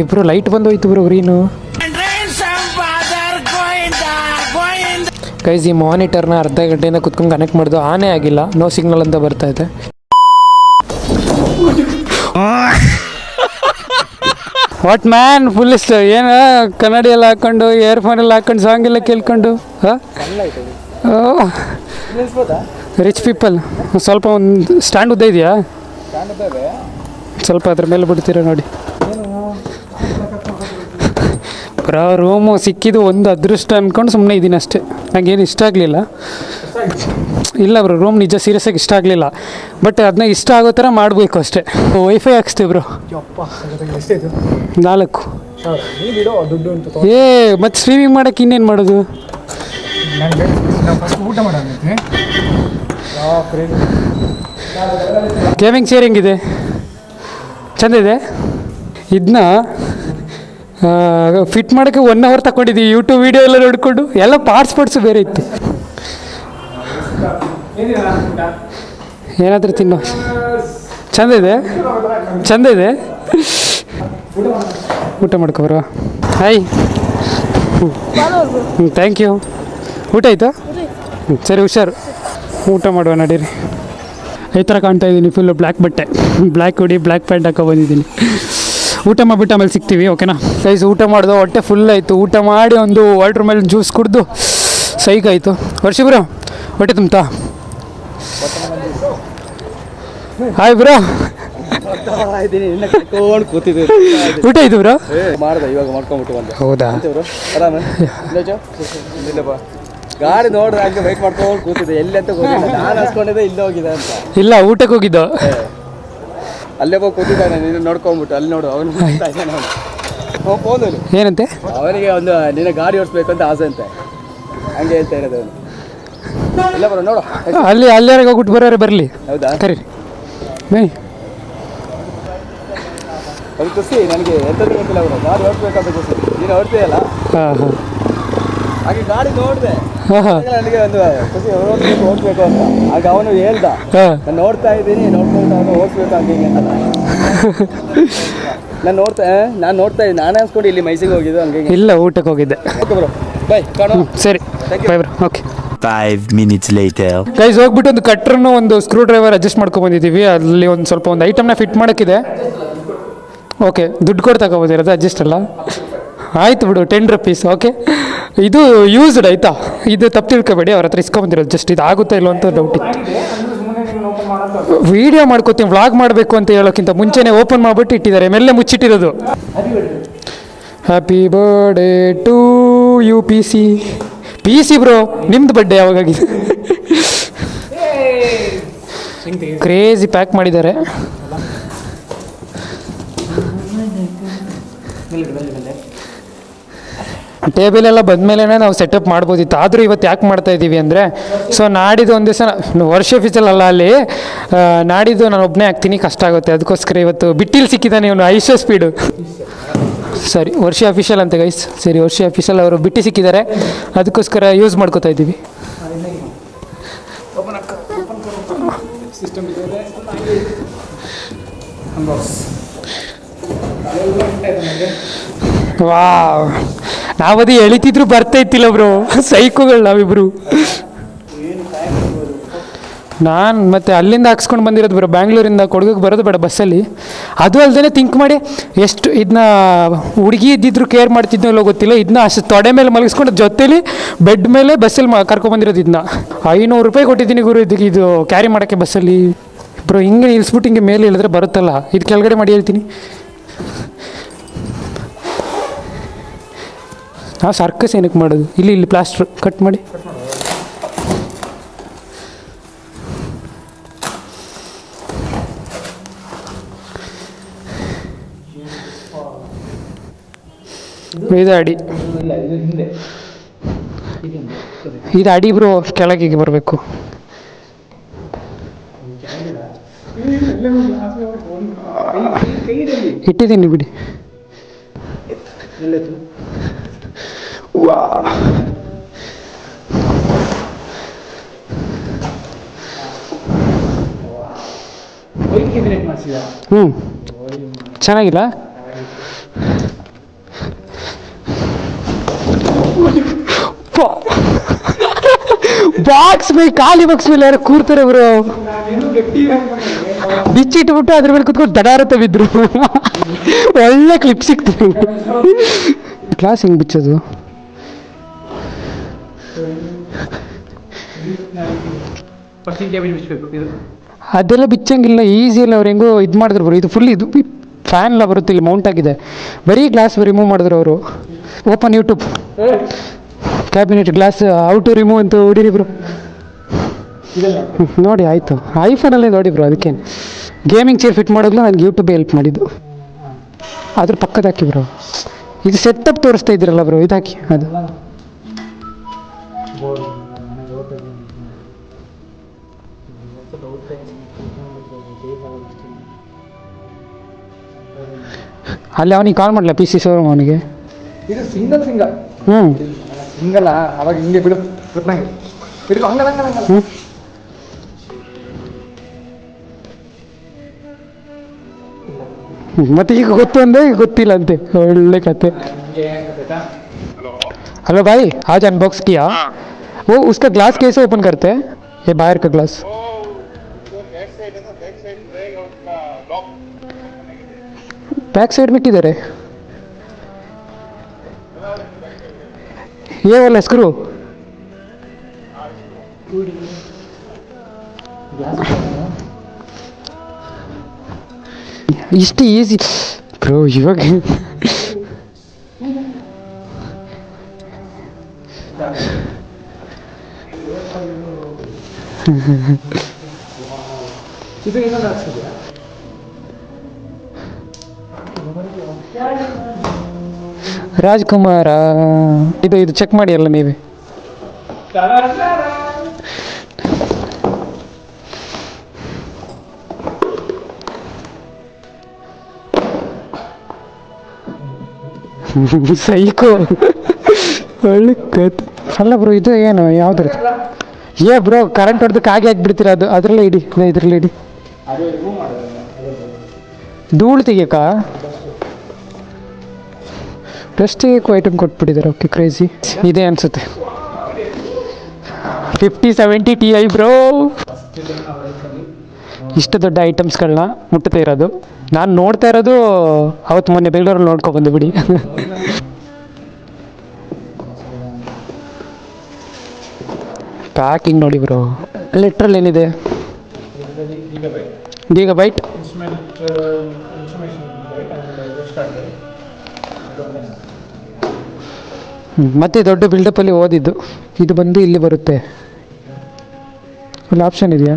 ಇಬ್ರು ಲೈಟ್ ಬಂದೋಯ್ತು bro green guys ಈ ಮಾನಿಟರ್ನ ಅರ್ಧ ಗಂಟೆಯಿಂದ ಕುತ್ಕೊಂಡು ಕನೆಕ್ಟ್ ಮಾಡಿದ್ರು ಆನೇ ಆಗಿಲ್ಲ. ನೋ ಸಿಗ್ನಲ್ ಅಂತ ಬರ್ತಾ ಇದೆ. ವಾಟ್ ಮ್ಯಾನ್ ಫುಲ್ ಇಷ್ಟ ಏನು ಕನ್ನಡಿ ಎಲ್ಲ ಹಾಕೊಂಡು ಇಯರ್ಫೋನ್ ಎಲ್ಲ ಹಾಕೊಂಡು ಸಾಂಗ್ ಎಲ್ಲ ಕೇಳ್ಕೊಂಡು ಹಾಂ? ರಿಚ್ ಪೀಪಲ್ ಸ್ವಲ್ಪ ಒಂದು ಸ್ಟ್ಯಾಂಡ್ ಉದ್ದ ಇದೆಯಾ? ಸ್ವಲ್ಪ ಅದ್ರ ಮೇಲೆ ಬಿಡ್ತೀರಾ ನೋಡಿ. ಬ್ರೋ ರೂಮು ಸಿಕ್ಕಿದ್ದು ಒಂದು ಅದೃಷ್ಟ ಅಂದ್ಕೊಂಡು ಸುಮ್ಮನೆ ಇದ್ದೀನಿ ಅಷ್ಟೇ. ನನಗೇನು ಇಷ್ಟ ಆಗಲಿಲ್ಲ. ಇಲ್ಲ ಬ್ರೋ ರೂಮ್ ನಿಜ ಸೀರಿಯಸ್ ಆಗಿ ಇಷ್ಟ ಆಗಲಿಲ್ಲ. ಬಟ್ ಅದನ್ನ ಇಷ್ಟ ಆಗೋ ಥರ ಮಾಡಬೇಕು ಅಷ್ಟೇ. ವೈಫೈ ಹಾಕ್ಸ್ತೀವಿ ಬ್ರೋ. ನಾಲ್ಕು. ಏ ಮತ್ತು ಸ್ಟ್ರೀಮಿಂಗ್ ಮಾಡೋಕೆ ಇನ್ನೇನು ಮಾಡೋದು? ಊಟ ಗೇಮಿಂಗ್ ಚೇರ್ ಹೆಂಗಿದೆ ಚಂದ ಇದೆ? ಇದನ್ನ ಫಿಟ್ ಮಾಡೋಕ್ಕೆ ಒನ್ ಅವರ್ ತಗೊಂಡಿದ್ದೀವಿ ಯೂಟ್ಯೂಬ್ ವೀಡಿಯೋ ಎಲ್ಲ ನೋಡಿಕೊಂಡು. ಎಲ್ಲ ಪಾರ್ಟ್ಸ್ ಪಾರ್ಟ್ಸು ಬೇರೆ ಇತ್ತು. ಏನಾದರೂ ತಿನ್ನೋ. ಚಂದ ಇದೆ? ಚಂದ ಇದೆ? ಊಟ ಮಾಡ್ಕೊಬರುವ ಹಾಯ್ ಹ್ಞೂ ಥ್ಯಾಂಕ್ ಯು ಊಟ ಆಯಿತಾ? ಹ್ಞೂ ಸರಿ, ಹುಷಾರು. ಊಟ ಮಾಡುವ, ನಡೀರಿ. ಈ ಥರ ಕಾಣ್ತಾ ಇದ್ದೀನಿ ಫುಲ್ಲು ಬ್ಲ್ಯಾಕ್ ಬಟ್ಟೆ. ಬ್ಲ್ಯಾಕ್ ಹುಡಿ ಬ್ಲ್ಯಾಕ್ ಪ್ಯಾಂಟ್ ಹಾಕೊ ಬಂದಿದ್ದೀನಿ. ಊಟ ಮಾಡಿಬಿಟ್ಟು ಆಮೇಲೆ ಸಿಗ್ತೀವಿ ಓಕೆನಾ ಸೈಜ್ ಊಟ ಮಾಡಿದು ಹೊಟ್ಟೆ ಫುಲ್ ಆಯಿತು. ಊಟ ಮಾಡಿ ಒಂದು ವಾಟ್ರ್ ಮೇಲೆ ಜ್ಯೂಸ್ ಕುಡಿದು ಸೈಕ್ ಆಯಿತು ವರ್ಷ ಬ್ರೋ ಹೊಟ್ಟೆ ತುಂಬ್ತಾ? Hi bro. ಊಟ ಇದು ಬ್ರೋ? ಮಾಡ್ದೆ ಇವಾಗ ಮಾಡ್ಕೊಂಬಿಟ್ಟು ಬಂದೆ. ಹೌದಾ? ಬ್ರೋ ಆರಾಮ? ಗಾಡಿ ನೋಡ್ದೆ ಹಂಗೆ ವೆಯ್ಟ್ ಮಾಡ್ಕೊಂಡು ಕೂತಿದ್ದೆ. ಎಲ್ಲಿ ಅಂತ ಗೊತ್ತಿಲ್ಲ. ನಾನು ಅನ್ಸ್ಕೊಂಡಿದ್ದೆ ಇಲ್ಲ ಹೋಗಿದೆ ಅಂತ. ಇಲ್ಲ ಊಟಕ್ಕೆ ಹೋಗಿದ್ದು. ಅಲ್ಲೇ ಹೋಗಿ ಕೂತಿದ್ದಾನೆ ನೀನು ನೋಡ್ಕೊಂಬಿಟ್ಟು ಅಲ್ಲಿ ನೋಡು ಅವನು ಅವನು. ಫೋನಲ್ಲಿ ಏನಂತೆ? ಅವನಿಗೆ ಒಂದು ನಿನ್ನ ಗಾಡಿ ಓಡಿಸ್ಬೇಕು ಅಂತ ಆಸೆ ಅಂತೆ. ಹಂಗೆ ಹೇಳ್ತಾ ಇರೋದು ಅವನು. ಇಲ್ಲ ಬರೋ ನೋಡು. ಅಲ್ಲಿ ಅಲ್ಲಿಯಾರಿಗೆ ಹೋಗ್ಬಿಟ್ಟು ಬರೋರು ಬರಲಿ. ಹೌದಾ? ಸರಿ ಬನ್ನಿ ಅದು ಖುಷಿ ನನಗೆ ಎಂಥದ್ದು ಗೊತ್ತಿಲ್ಲ ಅವರು ಗಾಡಿ ಓಡಿಸ್ಬೇಕಂತ ಖುಷಿ. ನೀನು ಓಡ್ತೀಯಲ್ಲ? ಹಾಂ ಹಾಂ. ಹಾಗೆ ಗಾಡಿ ನೋಡಿದೆ. ನನಗೆ ಒಂದು ಖುಷಿ ಓಡಿಸ್ಬೇಕು ಓಡಿಸ್ಬೇಕು ಅಂತ. ಆಗ ಅವನು ಹೇಳ್ದ ಹಾಂ. ನಾನು ನೋಡ್ತಾ ಇದ್ದೀನಿ ನೋಡ್ಕೊಂಡು ಅವನು ಓಡಿಸ್ಬೇಕು ಹಂಗೆ ಹಿಂಗೆ ಅಂತ. ನಾನು ನೋಡ್ತಾ ನಾನು ನೋಡ್ತಾ ಇದ್ದೀನಿ. ನಾನು ಅನ್ಸ್ಕೊಂಡು ಇಲ್ಲಿ ಮೈಸೂರಿಗೆ ಹೋಗಿದ್ದು ಹಂಗೆ ಇಲ್ಲ ಊಟಕ್ಕೆ ಹೋಗಿದ್ದೆ. ಬೈ ಬ್ರೋ ಬಾಯ್ ಕಾಣೋ. ಸರಿ. Bye bro okay 5 minutes later. Guys ಹೋಗ್ಬಿಟ್ಟು ಒಂದು ಕಟ್ರನ್ನು ಒಂದು ಸ್ಕ್ರೂ ಡ್ರೈವರ್ ಅಡ್ಜಸ್ಟ್ ಮಾಡ್ಕೊಂಡು ಬಂದಿದ್ದೀವಿ. ಅಲ್ಲಿ ಒಂದು ಸ್ವಲ್ಪ ಒಂದು ಐಟಮ್ನ ಫಿಟ್ ಮಾಡೋಕ್ಕಿದೆ. ಓಕೆ ದುಡ್ಡು ಕೊಟ್ಟು ತಗೊಬೋದಿರೋದು ಅಡ್ಜಸ್ಟ್ ಅಲ್ಲ? ಆಯ್ತು ಬಿಡು ಟೆನ್ ರುಪೀಸ್ ಓಕೆ ಇದು ಯೂಸ್ಡ್ ಆಯ್ತಾ? ಇದು ತಪ್ಪು ತಿಳ್ಕೊಬೇಡಿ, ಅವ್ರ ಹತ್ರ ಇಸ್ಕೊಂಬಂದಿರೋದು ಜಸ್ಟ್ ಇದು ಆಗುತ್ತಾ ಇಲ್ಲೋ ಅಂತ ಡೌಟ್ ಇತ್ತು. ವಿಡಿಯೋ ಮಾಡ್ಕೋತೀನಿ ವ್ಲಾಗ್ ಮಾಡಬೇಕು ಅಂತ ಹೇಳೋಕ್ಕಿಂತ ಮುಂಚೆನೇ ಓಪನ್ ಮಾಡಿಬಿಟ್ಟು ಇಟ್ಟಿದ್ದಾರೆ, ಮೆಲ್ಲೆ ಮುಚ್ಚಿಟ್ಟಿರೋದು. Happy birthday to you P C P C bro ನಿಮ್ದು ಬರ್ಡೇ ಯಾವಾಗಾಗಿದೆ? ಕ್ರೇಜಿ ಪ್ಯಾಕ್ ಮಾಡಿದ್ದಾರೆ. ಟೇಬಲ್ ಎಲ್ಲ ಬಂದಮೇಲೆ ನಾವು ಸೆಟಪ್ ಮಾಡ್ಬೋದಿತ್ತು. ಆದರೂ ಇವತ್ತು ಯಾಕೆ ಮಾಡ್ತಾ ಇದ್ದೀವಿ ಅಂದರೆ ಸೊ ನಾಡಿದ್ದು ಒಂದು ದಿವಸ ವರ್ಷ ಅಲ್ಲ ಅಲ್ಲಿ ನಾಡಿದ್ದು ನಾನು ಒಬ್ಬನೇ ಆಗ್ತೀನಿ, ಕಷ್ಟ ಆಗುತ್ತೆ. ಅದಕ್ಕೋಸ್ಕರ ಇವತ್ತು ಬಿಟ್ಟಿಲ್ ಸಿಕ್ಕಿದ್ದಾನೆ ಇವನು ಐಶೋ ಸ್ಪೀಡು ಸರಿ ವರ್ಷ ಅಫಿಷಿಯಲ್ ಅಂತ ಗೈಸ್ ಸರಿ ವರ್ಷ ಅಫಿಷಿಯಲ್ ಅವರು ಬಿಟ್ಟು ಸಿಕ್ಕಿದ್ದಾರೆ. ಅದಕ್ಕೋಸ್ಕರ ಯೂಸ್ ಮಾಡ್ಕೋತಾ ಇದ್ದೀವಿ ವಾ ನಾವದು ಎಳಿತಿದ್ರು ಬರ್ತಾ ಇತ್ತಿಲ್ಲ ಬ್ರೋ. ಸೈಕೋಗಳು ನಾವಿಬ್ರು. ನಾನು ಮತ್ತೆ ಅಲ್ಲಿಂದ ಹಾಕ್ಸ್ಕೊಂಡು ಬಂದಿರೋದು ಬ್ರೋ, ಬ್ಯಾಂಗ್ಳೂರಿಂದ ಕೊಡಗಕ್ಕೆ ಬರೋದು ಬೇಡ ಬಸ್ಸಲ್ಲಿ. ಅದು ಅಲ್ಲದೆ ಥಿಂಕ್ ಮಾಡಿ ಎಷ್ಟು ಇದನ್ನ ಹುಡುಗಿ ಇದ್ದಿದ್ರು ಕೇರ್ ಮಾಡ್ತಿದ್ನೋ ಗೊತ್ತಿಲ್ಲ ಇದನ್ನ ಅಷ್ಟು ತೊಡೆ ಮೇಲೆ ಮಲಗಿಸ್ಕೊಂಡು ಜೊತೇಲಿ ಬೆಡ್ ಮೇಲೆ ಬಸ್ಸಲ್ಲಿ ಮ ಇದನ್ನ ಐನೂರು ರೂಪಾಯಿ ಕೊಟ್ಟಿದ್ದೀನಿ ಗುರು ಇದಕ್ಕೆ ಇದು ಕ್ಯಾರಿ ಮಾಡೋಕ್ಕೆ ಬಸ್ಸಲ್ಲಿ. ಬ್ರೋ, ಹಿಂಗೆ ಇಳಿಸ್ಬಿಟ್ಟು ಹಿಂಗೆ ಮೇಲೆ ಇಳಿದ್ರೆ ಬರುತ್ತಲ್ಲ, ಇದು ಕೆಳಗಡೆ ಮಾಡಿ ಹೇಳ್ತೀನಿ. ನಾವು ಸರ್ಕಸ್ ಏನಕ್ಕೆ ಮಾಡೋದು? ಇಲ್ಲಿ ಇಲ್ಲಿ ಪ್ಲಾಸ್ಟರ್ ಕಟ್ ಮಾಡಿ. ಇದು ಅಡಿ. ಇದು ಅಡಿ ಬ್ರೋ ಕೆಳಗೆ ಬರಬೇಕು. ಇಟ್ಟಿದ್ದೀನಿ ಬಿಡಿ. ವಾ ಹ್ಮ್. ಚೆನ್ನಾಗಿಲ್ಲ? ಬಾಕ್ಸ್ ಮೇಲೆ, ಖಾಲಿ ಬಾಕ್ಸ್ ಮೇಲೆ ಯಾರು ಕೂರ್ತಾರೆ ಬ್ರೋ ಬಿಚ್ಚಿಟ್ಬಿಟ್ಟು ಅದ್ರ ಮೇಲೆ ಕುತ್ಕೊಂಡು ದಡಾರತ ಬಿದ್ರು. ಒಳ್ಳೆ ಕ್ಲಿಪ್ ಸಿಕ್ತು. ಕ್ಲಾಸ್ ಹೆಂಗೆ ಬಿಚ್ಚೋದು? ಅದೆಲ್ಲ ಬಿಚ್ಚಂಗಿಲ್ಲ ಈಸಿಯಲ್ಲಿ ಅವ್ರು ಹೆಂಗೋ ಇದು ಮಾಡಿದ್ರು ಬರೋ ಇದು ಫುಲ್ ಇದು ಫ್ಯಾನ್ ಎಲ್ಲ ಬರುತ್ತೆ, ಇಲ್ಲಿ ಮೌಂಟ್ ಆಗಿದೆ. ಬರೀ ಗ್ಲಾಸ್ ರಿಮೂವ್ ಮಾಡಿದ್ರು ಅವರು. Open YouTube cabinet glass out remove ಅಂತ ಹೊಡೀರಿ ಬ್ರೋ ನೋಡಿ, ಆಯಿತು. ಐಫೋನಲ್ಲೇ ನೋಡಿ ಬ್ರೋ ಅದಕ್ಕೇನು. ಗೇಮಿಂಗ್ ಚೇರ್ ಫಿಟ್ ಮಾಡೋದ್ಲು ನನಗೆ ಯೂಟ್ಯೂಬ್ ಹೆಲ್ಪ್ ಮಾಡಿದ್ದು. ಅದ್ರ ಪಕ್ಕದ ಹಾಕಿ ಬ್ರೋ ಇದು ಸೆಟಪ್ ತೋರಿಸ್ತಾ ಇದ್ದೀರಲ್ಲ ಬ್ರೋ ಇದಾಕಿ, ಅದು. ಅಲ್ಲಿ ಅವನಿಗೆ ಕಾಲ್ ಮಾಡಲ ಪಿ ಸಿ ಶೋರೂಮ್ ಅವನಿಗೆ ಇದು ಸಿಂಗಲ್ ಸಿಂಗಲ್ ಹ್ಞೂ ಹಿಂಗಲ್ಲ ಅವಾಗ ಹಿಂಗೆ ಬಿಡು ಗೊತ್ತಂಗೆ ಬಿಡ್ಕೊ ಹಂಗಲ್ಲ ಹಂಗಲ್ಲ ಹಂಗಲ್ಲ ಹ್ಞೂ ಮತ್ತೆ ಈಗ ಗೊತ್ತು ಅಂದೆ ಈಗ ಗೊತ್ತಿಲ್ಲ ಅಂತೆ ಒಳ್ಳೆ ಕತೆ हेलो भाई आज अनबॉक्स किया वो उसका ग्लास कैसे ओपन करते हैं ये बाहर का ग्लास बैक साइड में किधर है ये वाला स्क्रू ಇಷ್ಟು ಈಸಿ ಬ್ರೋ ಇವಾಗ ಇದು ಇನ್ನೊಂದು ಹಾಕ್ಸಿದ್ಯಾ ರಾಜ್ಕುಮಾರ, ಇದು ಇದು ಚೆಕ್ ಮಾಡಿ ಅಲ್ಲ ನೀವೇ? ಸೈಕೋ, ಒಳ್ಳೆ ಕತ್ ಅಲ್ಲ ಬ್ರೋ ಇದು ಏನು ಯಾವ್ದ್ರ ಏ ಬ್ರೋ ಕರೆಂಟ್ ಹೊಡೆದಕ್ಕೆ ಹಾಗೆ ಹಾಕ್ಬಿಡ್ತೀರ ಅದು? ಅದರಲ್ಲೇ ಇಡಿ, ಇದರಲ್ಲಿ ಇಡಿ. ಧೂಳು ತೆಗಿಯಕ್ಕ? ಕ್ವೈಟಮ್ ಐಟಮ್ ಕೊಟ್ಬಿಟ್ಟಿದ್ದಾರೆ. ಓಕೆ ಕ್ರೇಜಿ ಇದೆ ಅನ್ಸುತ್ತೆ. Fifty seventy T I bro ಇಷ್ಟು ದೊಡ್ಡ ಐಟಮ್ಸ್ಗಳನ್ನ ಮುಟ್ಟುತ್ತಾ ಇರೋದು. ನಾನು ನೋಡ್ತಾ ಇರೋದು ಅವತ್ತು ಮೊನ್ನೆ ಬೆಂಗಳೂರಲ್ಲಿ ನೋಡ್ಕೊಬಂದು ಬಿಡಿ. ಪ್ಯಾಕಿಂಗ್ ನೋಡಿ ಬ್ರೋ ಲೆಟ್ರಲ್ಲಿ ಏನಿದೆ? ಗೀಗ ಬೈಟ್ ಮತ್ತೆ ದೊಡ್ಡ ಬಿಲ್ಡಪ್ಪಲ್ಲಿ ಓದಿದ್ದು. ಇದು ಬಂದು ಇಲ್ಲಿ ಬರುತ್ತೆ. ಒಂದು ಆಪ್ಷನ್ ಇದೆಯಾ?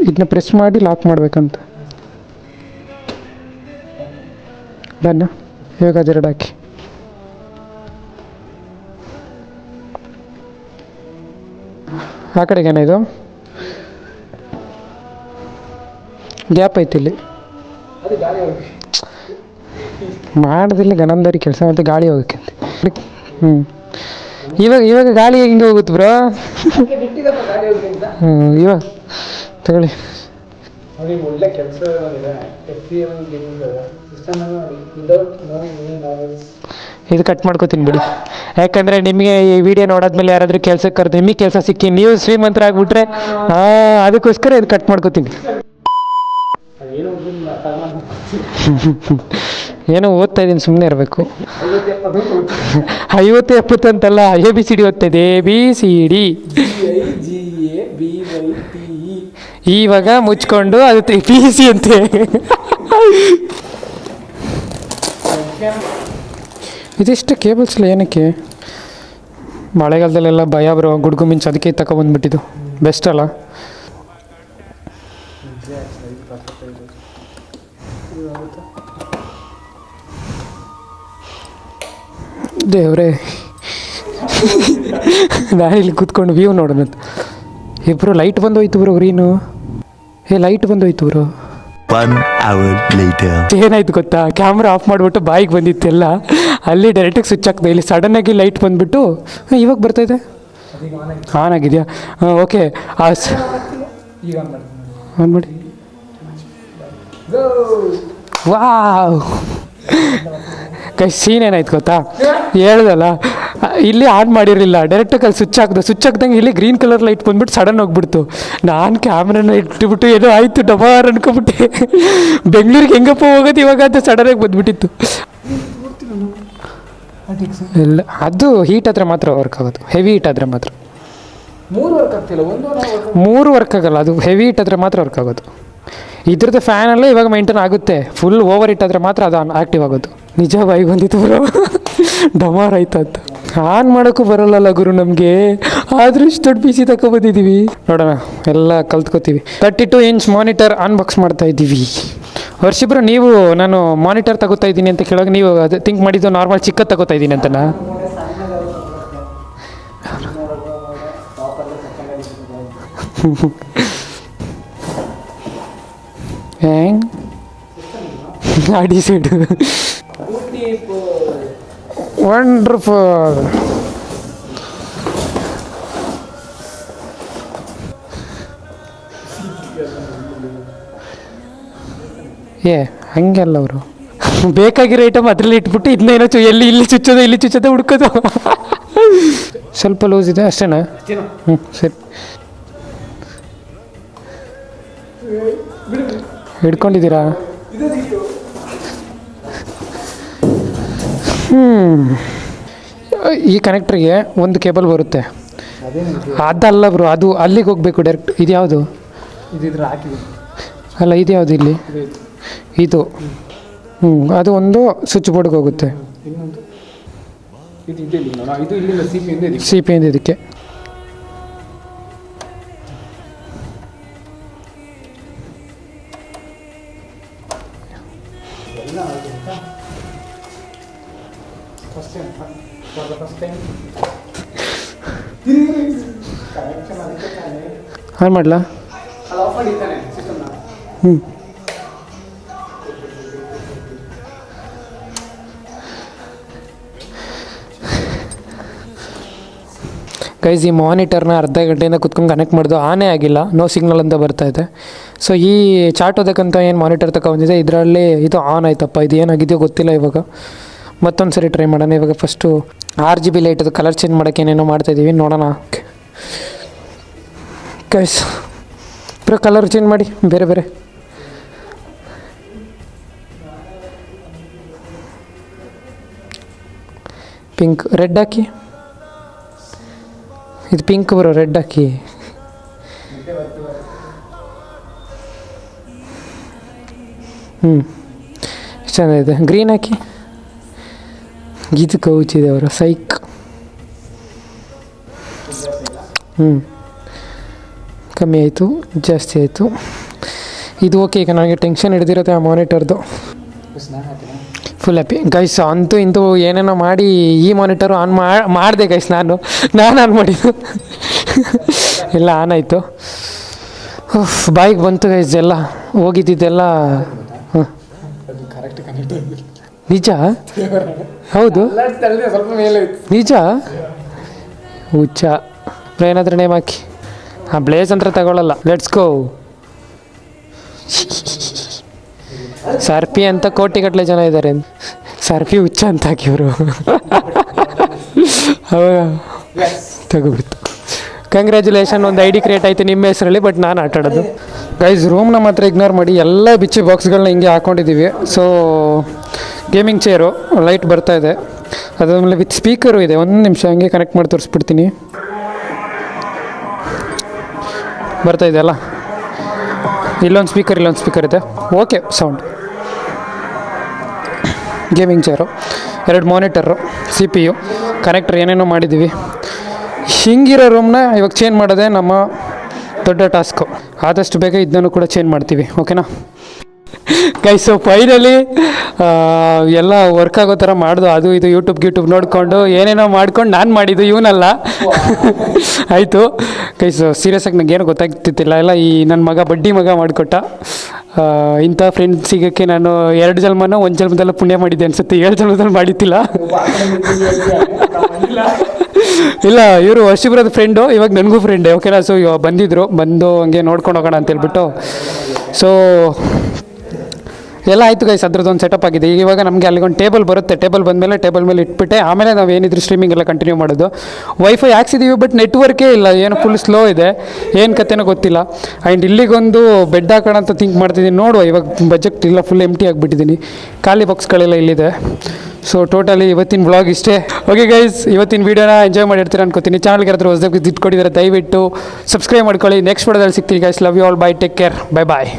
ಇದನ್ನ ಪ್ರೆಸ್ ಮಾಡಿ ಲಾಕ್ ಮಾಡ್ಬೇಕಂತ. ಡನ್ ಇವಾಗ ಅದೆರಡು ಹಾಕಿ. ಆ ಕಡೆಗೇನ ಇದು? ಗ್ಯಾಪ್ ಐತಿ ಇಲ್ಲಿ. ಮಾಡೋದಿಲ್ಲ ಗನಂದರಿ ಕೆಲಸ ಮತ್ತೆ ಗಾಳಿ ಹೋಗಕ್ಕೆ ಹ್ಞೂ ಇವಾಗ ಇವಾಗ ಗಾಳಿ ಹೆಂಗೆ ಹೋಗುತ್ತೆ ಬ್ರೋ ಹ್ಞೂ ಇವಾಗ ತಗೊಳ್ಳಿ. ಅವ್ರಿಗೆ ಒಳ್ಳೆ ಕೆಲಸ ಇದೆ ಕಟ್ ಮಾಡ್ಕೋತೀನಿ ಬಿಡಿ. ಯಾಕಂದರೆ ನಿಮಗೆ ಈ ವಿಡಿಯೋ ನೋಡಾದ್ಮೇಲೆ ಯಾರಾದರೂ ಕೆಲಸಕ್ಕೆ ಕರೆದು ನಿಮಗೆ ಕೆಲಸ ಸಿಕ್ಕಿ ನೀವು ಶ್ರೀಮಂತರ ಆಗ್ಬಿಟ್ರೆ ಹಾಂ ಅದಕ್ಕೋಸ್ಕರ ಇದು ಕಟ್ ಮಾಡ್ಕೋತೀನಿ. ಏನು ಓದ್ತಾ ಇದ್ದೀನಿ ಸುಮ್ಮನೆ ಇರಬೇಕು. ಐವತ್ತು ಎಪ್ಪತ್ತು ಅಂತಲ್ಲ ಎ ಬಿ ಸಿ ಡಿ ಓದ್ತಾ ಇದೆ ಎ ಬಿ ಸಿ ಡಿ ಇವಾಗ ಮುಚ್ಕೊಂಡು ಅದು ಪಿ ಸಿ ಅಂತೆ. ಇದಿಷ್ಟು ಕೇಬಲ್ಸ್ ಇಲ್ಲ ಏನಕ್ಕೆ? ಮಳೆಗಾಲದಲ್ಲೆಲ್ಲ ಭಯ ಬರೋ ಗುಡ್ಗು ಮಿಂಚು ಅದಕ್ಕೆ ತಗೊಬಂದ್ಬಿಟ್ಟಿದ್ದು ಬೆಸ್ಟ್ ಅಲ್ಲ? ದೇವ್ರೇ. ಇಲ್ಲಿ ಕೂತ್ಕೊಂಡು ವ್ಯೂ ನೋಡೋಣ ಅಂತ. ಇಬ್ಬರು ಲೈಟ್ ಬಂದೋಯ್ತು ಬ್ರೋ ಗ್ರೀನು ಏ ಲೈಟ್ ಬಂದೋಯ್ತು ಬ್ರೋ. ಏನಾಯ್ತು ಗೊತ್ತಾ? ಕ್ಯಾಮ್ರಾ ಆಫ್ ಮಾಡಿಬಿಟ್ಟು ಬಾಯಿಗೆ ಬಂದಿತ್ತೆಲ್ಲ. ಅಲ್ಲಿ ಡೈರೆಕ್ಟಾಗಿ ಸ್ವಿಚ್ ಹಾಕ್ದೆ ಇಲ್ಲಿ. ಸಡನ್ನಾಗಿ ಲೈಟ್ ಬಂದುಬಿಟ್ಟು ಇವಾಗ ಬರ್ತಾ ಇದೆ? ಆನ್ ಆಗಿದೆಯಾ? ಹಾಂ ಓಕೆ ಆ ಸ ಈಗ ಆನ್ ಮಾಡಿ. ವಾವ್ ಕೈ ಸೀನ್ ಏನಾಯ್ತು ಗೊತ್ತಾ? ಹೇಳ್ದಲ್ಲ? ಇಲ್ಲಿ ಆನ್ ಮಾಡಿರಲಿಲ್ಲ. ಡೈರೆಕ್ಟಾಗಿ ಅಲ್ಲಿ ಸ್ವಿಚ್ ಹಾಕ್ದು ಸ್ವಿಚ್ ಹಾಕ್ದಂಗೆ ಇಲ್ಲಿ ಗ್ರೀನ್ ಕಲರ್ ಲೈಟ್ ಬಂದ್ಬಿಟ್ಟು ಸಡನ್ ಹೋಗ್ಬಿಡ್ತು. ನಾನು ಕ್ಯಾಮ್ರಾನ ಇಟ್ಬಿಟ್ಟು ಏನೋ ಆಯಿತು ಡಬಾರ್ ಅನ್ಕೊಬಿಟ್ಟೆ ಬೆಂಗಳೂರಿಗೆ ಹೆಂಗಪ್ಪ ಹೋಗೋದು ಇವಾಗ ಅಂತ ಸಡನ್ನಾಗಿ ಬಂದ್ಬಿಟ್ಟಿತ್ತು. ಇಲ್ಲ ಅದು ಹೀಟ್ ಆದರೆ ಮಾತ್ರ ವರ್ಕ್ ಆಗೋದು. ಹೆವಿ ಹೀಟ್ ಆದರೆ ಮಾತ್ರ. ಮೂರು ವರ್ಕ್ ಆಗ್ತಿಲ್ಲ ಒಂದು ಮೂರು ವರ್ಕ್ ಆಗಲ್ಲ ಅದು ಹೆವಿ ಹೀಟ್ ಆದರೆ ಮಾತ್ರ ವರ್ಕ್ ಆಗೋದು. ಇದ್ರದ್ದು ಫ್ಯಾನಲ್ಲೇ ಇವಾಗ ಮೈಂಟೈನ್ ಆಗುತ್ತೆ. ಫುಲ್ ಓವರ್ ಹೀಟ್ ಆದರೆ ಮಾತ್ರ ಅದು ಆಕ್ಟಿವ್ ಆಗೋದು. ನಿಜ ಬಾಯಿ ಬಂದಿತ್ತು ಬರೋ ಡಮಾರ್ ಆಯ್ತು ಅಂತ ಆನ್ ಮಾಡೋಕ್ಕೂ ಬರಲ್ಲಲ್ಲ ಗುರು ನಮಗೆ. ಆದರೂ ಇಷ್ಟು ದೊಡ್ಡ ಪಿ ಸಿ ತಗೊಬಂದಿದ್ದೀವಿ ನೋಡೋಣ, ಎಲ್ಲ ಕಲ್ತ್ಕೋತೀವಿ. Thirty two inch monitor unbox ಮಾಡ್ತಾ ಇದ್ದೀವಿ. ವರ್ಷಿಬ್ರು ನೀವು ನಾನು ಮಾನಿಟರ್ ತಗೋತಾ ಇದ್ದೀನಿ ಅಂತ ಕೇಳೋಕೆ ನೀವು ಅದು ಥಿಂಕ್ ಮಾಡಿದ್ದು ನಾರ್ಮಲ್ ಚಿಕ್ಕ ತಗೋತಾ ಇದ್ದೀನಿ ಅಂತನಾ ಹೆಂಗ್? ಅಡಿ ಸೈಡು. ವಂಡರ್ಫುಲ್ ಏ, ಹಂಗೆಲ್ಲ ಅವರು. ಬೇಕಾಗಿರೋ ಐಟಮ್ ಅದರಲ್ಲಿ ಇಟ್ಬಿಟ್ಟು ಇದನ್ನ ಚು ಎಲ್ಲಿ ಇಲ್ಲಿ ಚುಚ್ಚೋದು ಇಲ್ಲಿ ಚುಚ್ಚೋದು, ಹುಡ್ಕೋದು. ಸ್ವಲ್ಪ ಲೂಸ್ ಇದೆ ಅಷ್ಟೇನಾ? ಹ್ಞೂ ಸರಿ. ಹಿಡ್ಕೊಂಡಿದ್ದೀರಾ ಹ್ಞೂ ಈ ಕನೆಕ್ಟ್ರಿಗೆ ಒಂದು ಕೇಬಲ್ ಬರುತ್ತೆ. ಅದಲ್ಲ ಬ್ರೋ ಅದು ಅಲ್ಲಿಗೆ ಹೋಗಬೇಕು ಡೈರೆಕ್ಟ್ ಇದು ಯಾವುದು? ಅಲ್ಲ ಇದು ಯಾವುದು ಇಲ್ಲಿ? ಇದು. ಹ್ಞೂ ಅದು ಒಂದು ಸ್ವಿಚ್ ಬೋರ್ಡ್ಗೆ ಹೋಗುತ್ತೆ. ಸಿ ಪಿ ಇಂದ ಇದಕ್ಕೆ. ಕನೆಕ್ಷನ್ ಅದಕ್ಕೆ ತಾನೇ ಆನ್ ಮಾಡಲಾ ಅದು ಆಫ್ ಮಾಡಿದ್ದಾನೆ ಸಿಸ್ಟಮ್ನ ಹ್ಞೂ ಗೈಸ್ ಈ ಮಾನಿಟರ್ನ ಅರ್ಧ ಗಂಟೆಯಿಂದ ಕುತ್ಕೊಂಡು ಕನೆಕ್ಟ್ ಮಾಡಿದ್ದು ಆನೇ ಆಗಿಲ್ಲ. ನೋ ಸಿಗ್ನಲ್ ಅಂತ ಬರ್ತಾ ಇದೆ. ಸೊ ಈ ಚಾಟ್ ಓದಕ್ಕಂತ ಏನು ಮಾನಿಟರ್ ತಗೊಂಡಿದೆ ಇದರಲ್ಲಿ ಇದು ಆನ್ ಆಯ್ತಪ್ಪ. ಇದು ಏನಾಗಿದೆಯೋ ಗೊತ್ತಿಲ್ಲ ಇವಾಗ. ಮತ್ತೊಂದು ಸರಿ ಟ್ರೈ ಮಾಡೋಣ. ಇವಾಗ ಫಸ್ಟು ಆರ್ ಜಿ ಬಿ ಲೈಟದು ಕಲರ್ ಚೇಂಜ್ ಮಾಡೋಕ್ಕೆ ಏನೇನೋ ಮಾಡ್ತಾಯಿದ್ದೀವಿ ನೋಡೋಣ. ಕೈಸ್ ಪೂರ ಕಲರ್ ಚೇಂಜ್ ಮಾಡಿ. ಬೇರೆ ಬೇರೆ. ಪಿಂಕ್ ರೆಡ್ ಹಾಕಿ. ಇದು ಪಿಂಕ್ ಬರೋ ರೆಡ್ ಹಾಕಿ. ಹ್ಞೂ ಚೆನ್ನಾಗಿದೆ. ಗ್ರೀನ್ ಹಾಕಿ. ಇದು ಕೌಚಿದೆ ಅವರು ಸೈಕ್. ಹ್ಞೂ ಕಮ್ಮಿ ಆಯಿತು, ಜಾಸ್ತಿ ಆಯಿತು. ಇದು ಓಕೆ, ಈಗ ನನಗೆ ಟೆನ್ಷನ್ ಹಿಡ್ದಿರುತ್ತೆ ಆ ಮಾನಿಟರ್ದು ಫುಲ್ ಹ್ಯಾಪಿ ಗೈಸ್ ಅಂತೂ ಇಂತೂ ಏನೇನೋ ಮಾಡಿ ಈ ಮಾನಿಟರು ಆನ್ ಮಾಡಿದೆ ಗೈಸ್ ನಾನು. ನಾನು ಆನ್ ಮಾಡಿದ್ದು. ಎಲ್ಲ ಆನ್ ಆಯಿತು. ಬಾಯಿಗೆ ಬಂತು ಗೈಸ್ ಎಲ್ಲ. ಹೋಗಿದ್ದಿದ್ದೆಲ್ಲ. ಹಾಂ ನಿಜ? ಹೌದು. ನಿಜ? ಹುಚ್ಚ. ಏನಾದರೂ ನೇಮ್ ಹಾಕಿ. ಹಾಂ ಬ್ಲೇಸ್ ಅಂತ ತಗೊಳ್ಳಲ್ಲ ಲೆಟ್ಸ್ ಗೋ ಸರ್ಪಿ ಅಂತ ಕೋಟಿಗಟ್ಟಲೆ ಜನ ಇದ್ದಾರೆ ಸರ್ಪಿ ಹುಚ್ಚ ಅಂತ ಹಾಕಿವರು. ಅವಾಗ ತಗೋಬಿಡ್ತು. ಕಂಗ್ರ್ಯಾಚುಲೇಷನ್ ಒಂದು ಐ ಡಿ ಕ್ರಿಯೇಟ್ ಆಯಿತು ನಿಮ್ಮ ಹೆಸರಲ್ಲಿ ಬಟ್ ನಾನು ಆಟಾಡೋದು. ಗೈಸ್ ರೂಮ್ನ ಮಾತ್ರ ಇಗ್ನೋರ್ ಮಾಡಿ, ಎಲ್ಲ ಬಿಚ್ಚಿ ಬಾಕ್ಸ್ಗಳನ್ನ ಹಿಂಗೆ ಹಾಕ್ಕೊಂಡಿದ್ದೀವಿ ಸೊ ಗೇಮಿಂಗ್ ಚೇರು ಲೈಟ್ ಬರ್ತಾ ಇದೆ. ಅದಾದಮೇಲೆ ವಿತ್ ಸ್ಪೀಕರು ಇದೆ. ಒಂದು ನಿಮಿಷ ಹಂಗೆ ಕನೆಕ್ಟ್ ಮಾಡಿ ತೋರಿಸ್ಬಿಡ್ತೀನಿ. ಬರ್ತಾ ಇದೆಯಲ್ಲ ಇಲ್ಲೊಂದು ಸ್ಪೀಕರ್ ಇಲ್ಲೊಂದು ಸ್ಪೀಕರ್ ಇದೆ. ಓಕೆ ಸೌಂಡ್ ಗೇಮಿಂಗ್ ಚೇರು ಎರಡು monitor C P U connector ಏನೇನೋ ಮಾಡಿದ್ದೀವಿ ಹಿಂಗಿರೋ ರೂಮ್ನ ಇವಾಗ ಚೇಂಜ್ ಮಾಡೋದೇ ನಮ್ಮ ದೊಡ್ಡ ಟಾಸ್ಕು ಆದಷ್ಟು ಬೇಗ ಇದನ್ನು ಕೂಡ ಚೇಂಜ್ ಮಾಡ್ತೀವಿ. ಓಕೆನಾ ಗೈ ಸೊ ಫೈನಲಿ ಎಲ್ಲ ವರ್ಕ್ ಆಗೋ ಥರ ಮಾಡ್ದು, ಅದು ಇದು ಯೂಟ್ಯೂಬ್ ಗ್ಯೂಟ್ಯೂಬ್ ನೋಡಿಕೊಂಡು ಏನೇನೋ ಮಾಡ್ಕೊಂಡು ನಾನು ಮಾಡಿದ್ದು ಇವನಲ್ಲ. ಆಯಿತು. ಗೈ ಸೊ ಸೀರಿಯಸ್ ಆಗಿ ನನಗೇನು ಗೊತ್ತಾಗ್ತಿತ್ತಿಲ್ಲ. ಎಲ್ಲ ಈ ನನ್ನ ಮಗ, ಬಡ್ಡಿ ಮಗ ಮಾಡಿಕೊಟ್ಟ. ಇಂಥ ಫ್ರೆಂಡ್ ಸಿಗೋಕ್ಕೆ ನಾನು ಎರಡು ಜನ್ಮನ ಒಂದು ಜನ್ಮದಲ್ಲ ಪುಣ್ಯ ಮಾಡಿದ್ದೆ ಅನಿಸುತ್ತೆ. ಏಳು ಜನ್ಮದಲ್ಲಿ ಮಾಡಿದ್ದಿಲ್ಲ. ಇಲ್ಲ, ಇವರು ವರ್ಷಿಬ್ರದ ಫ್ರೆಂಡು ಇವಾಗ ನನಗೂ ಫ್ರೆಂಡೇ ಓಕೆನಾ ಸೊ ಬಂದಿದ್ರು. ಬಂದು ಹಂಗೆ ನೋಡ್ಕೊಂಡು ಹೋಗೋಣ ಅಂತ ಹೇಳ್ಬಿಟ್ಟು ಸೊ ಎಲ್ಲ ಆಯಿತು ಗೈಸ್ ಅದ್ರದ್ದು ಒಂದು ಸೆಟಪ್ ಆಗಿದೆ. ಇವಾಗ ನಮಗೆ ಅಲ್ಲಿಗೊಂದು ಟೇಬಲ್ ಬರುತ್ತೆ. ಟೇಬಲ್ ಬಂದಮೇಲೆ ಟೇಬಲ್ ಮೇಲೆ ಇಟ್ಬಿಟ್ಟೆ, ಆಮೇಲೆ ನಾವು ಏನಿದ್ರು ಸ್ಟ್ರೀಮಿಂಗ್ ಎಲ್ಲ ಕಂಟಿನ್ಯೂ ಮಾಡೋದು. ವೈಫೈ ಹಾಕ್ಸಿದ್ದೀವಿ ಬಟ್ ನೆಟ್ವರ್ಕೇ ಇಲ್ಲ. ಏನು ಫುಲ್ ಸ್ಲೋ ಇದೆ. ಏನು ಕತೆನೋ ಗೊತ್ತಿಲ್ಲ. ಆ್ಯಂಡ್ ಇಲ್ಲಿಗೊಂದು ಬೆಡ್ ಹಾಕೋಣ ಅಂತ ಥಿಂಕ್ ಮಾಡ್ತಿದ್ದೀನಿ. ನೋಡುವ, ಇವಾಗ ಬಜೆಟ್ ಇಲ್ಲ ಫುಲ್ ಎಂಟಿ ಆಗಿಬಿಟ್ಟಿದ್ದೀನಿ. ಖಾಲಿ ಬಾಕ್ಸ್ಗಳೆಲ್ಲ ಇಲ್ಲಿದೆ. ಸೊ ಟೋಟಲಿ ಇವತ್ತಿನ ಬ್ಲಾಗ್ ಇಷ್ಟೇ. ಓಕೆ ಗೈಸ್ ಇವತ್ತಿನ ವೀಡಿಯೋನ ಎಂಜಾಯ್ ಮಾಡಿರ್ತೀರ ಅನ್ಕೋತೀನಿ. ಚಾನಲ್ಗೆ ಹತ್ರ ಹೊಸದಾಗಿ ಕೊಟ್ಟಿದ್ದಾರೆ ದಯವಿಟ್ಟು ಸಬ್ಸ್ಕ್ರೈಬ್ ಮಾಡ್ಕೊಳ್ಳಿ. ನೆಕ್ಸ್ಟ್ ವಿಡಿಯೋದಲ್ಲಿ ಸಿಗ್ತೀನಿ guys love you all bye take care bye bye